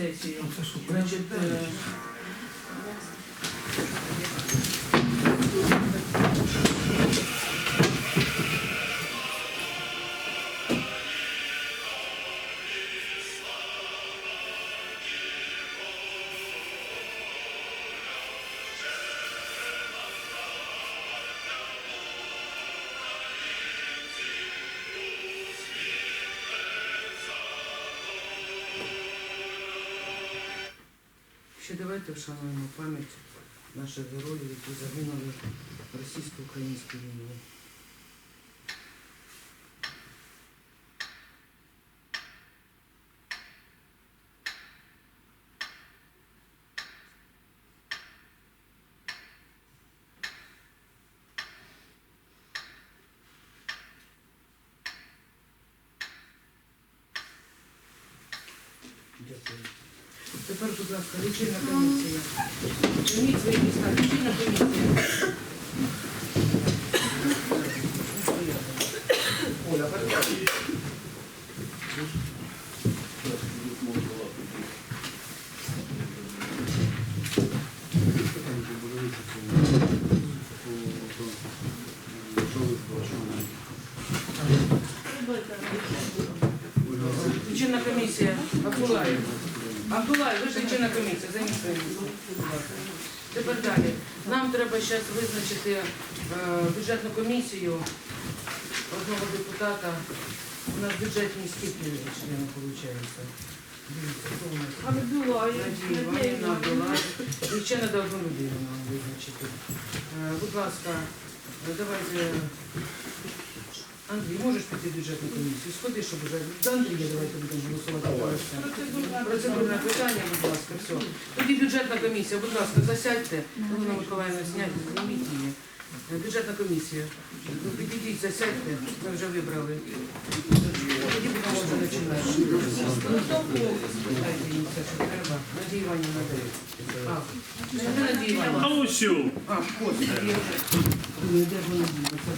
сесію. Значить, ще давайте вшануємо пам'ять наших героїв, які загинули в російсько-українській війні. Дякую. Тепер, будь ласка, лічильна комісія. Займіть свої місця. Лічильна комісія. Оля, передайте. Лічильна комісія. Абдулаєв. Абдулаєв, ви ж лічильна комісія. Займіть своє місце. Тепер далі. Нам треба зараз визначити е, бюджетну комісію одного депутата. У нас бюджетні скільки члени виходить? Абдулаєв. Надія Іванівна, І ще треба одну людину нам визначити. Е, Будь ласка, давайте. Андрій, можеш піти в бюджетну комісію? Сходи, щоб вже до Андрія давайте будемо голосувати. Процедурне питання, будь ласка, все. Тоді бюджетна комісія, будь ласка, засядьте. Галина Миколаївна, зняти, зніміть її. Е, Бюджетна комісія. Ви підійдіть, засядьте, ми вже вибрали. Тоді будемо вже починати. Дайте їм все, що треба. Надія Іванівна, де? А, де Надія Іванівна? А ось? А, ось, Де ж?